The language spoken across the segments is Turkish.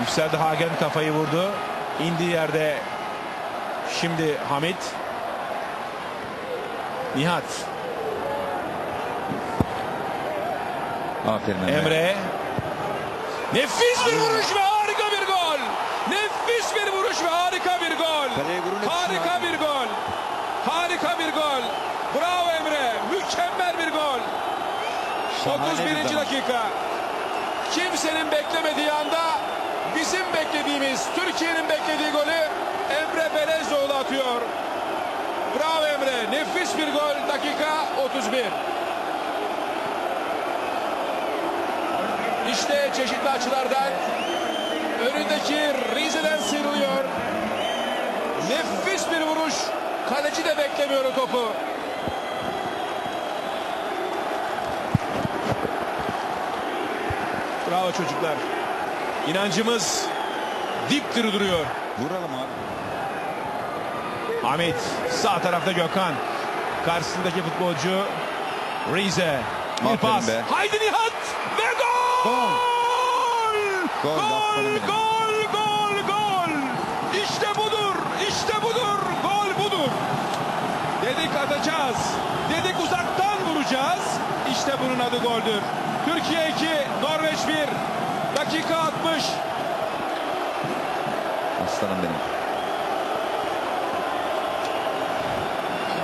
Yükseldi Hagen kafayı vurdu. İndiği yerde şimdi Hamit. Nihat. Aferin Emre. Emre. Nefis bir vuruş ve harika bir gol. Nefis bir vuruş ve harika bir gol. Harika bir gol. Harika bir gol. Bravo Emre. Mükemmel bir gol. Şahane bir 31. zaman. dakika. Kimsenin beklemediği anda bizim beklediğimiz, Türkiye'nin beklediği golü Emre Belezoğlu atıyor. Bravo Emre. Nefis bir gol. Dakika 31. İşte çeşitli açılardan önündeki Rize'den sıyrılıyor. Nefis bir vuruş. Kaleci de beklemiyor o topu. Bravo çocuklar. İnancımız dipdiri duruyor. Vuralım abi. Ahmet sağ tarafta Gökhan. Karşısındaki futbolcu Rize. Bir pas. be. Haydi Nihat ve gol! Gol. Gol! Gol. Gol! Gol! Gol! İşte budur! İşte budur! Gol budur! Dedik atacağız. Dedik uzaktan vuracağız. İşte bunun adı goldür. Türkiye 2, Norveç 1. Dakika 60. Aslanım benim.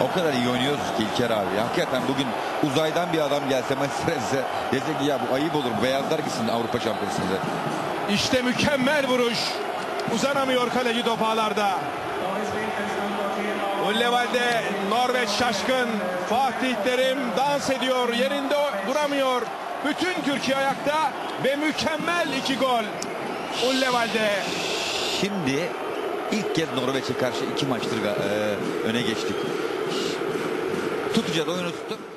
O kadar iyi oynuyoruz ki İlker abi. Hakikaten bugün uzaydan bir adam gelse Manchester'e dese ki ya bu ayıp olur. Beyazlar gitsin Avrupa Şampiyonası'nda. İşte mükemmel vuruş. Uzanamıyor kaleci topağlarda. Ulleval'de Norveç şaşkın. Fatih Terim dans ediyor. Yerinde duramıyor. Bütün Türkiye ayakta ve mükemmel iki gol. Ulleval'de. Şimdi ilk kez Norveç'e karşı iki maçtır e, öne geçtik. Tutacağız oyunu tuttuk.